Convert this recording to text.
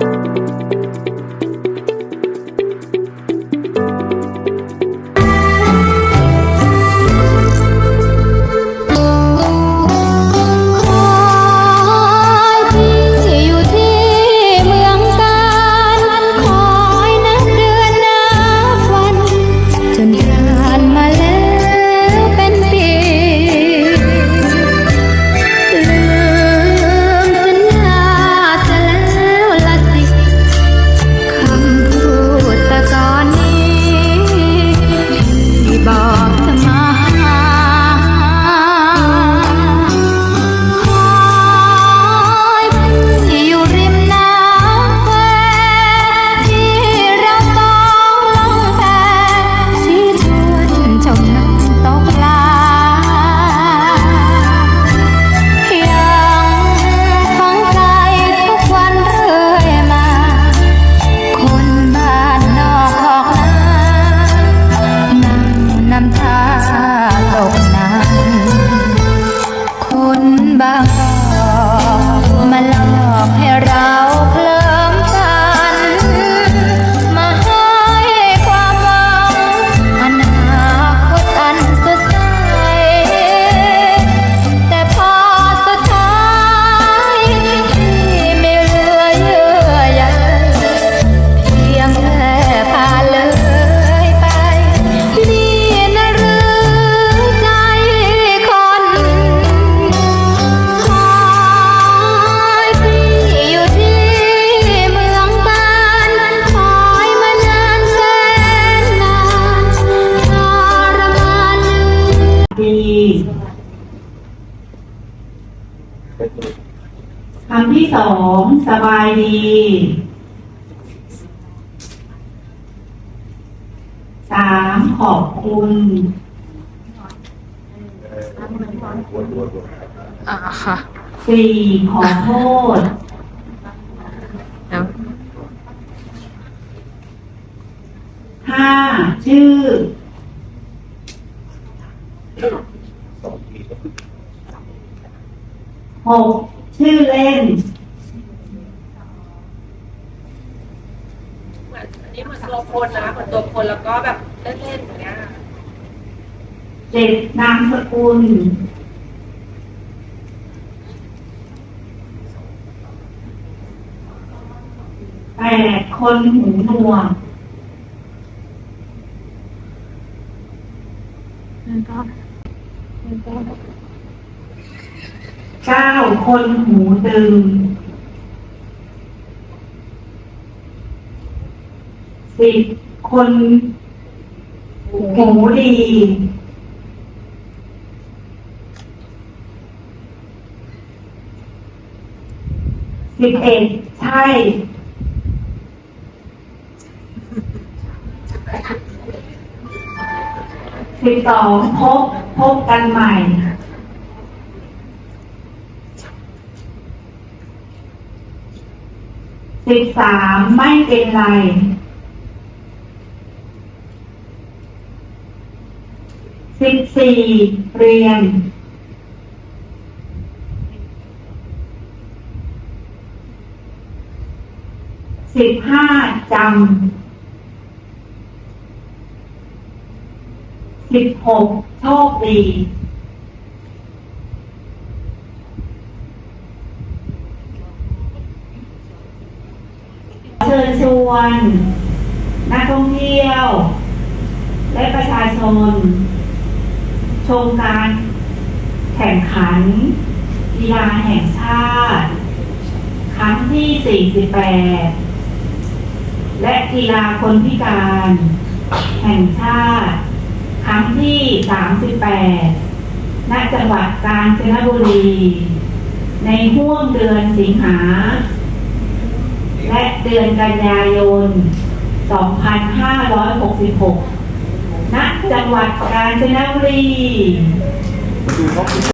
ค บางกอกมาหลอกให้เรา คำที่สองสบายดีสามขอบคุณอ่าค่ะสี่ขอโทษแล้วห้าชื่อ หกชื่อเล่นเหมือนอันนี้เหมือนตัวคนนะเหมือนตัวคนแล้วก็แบบเล่นๆอย่างเงี้ยเจ็ดนามสกุลแปดคนหูหนวกเก้าคนหูตึง สิบคนหูดีสิบเอ็ดใช่สิบสองพบพบกันใหม่ สิบสามไม่เป็นไร สิบสี่เรียน สิบห้าจำ สิบหกโชคดี เชิญช วน นักท่องเที่ยว และประชาชน ชมการแข่งขันกีฬาแห่งชาติ ครั้งที่ 48 และกีฬาคนพิการ แห่งชาติ ครั้งที่ 38 ณ จังหวัดกาญจนบุรี ในห่วงเดือนสิงหา และเดือนกันยายน 2566 ณ จังหวัดกาญจนบุรี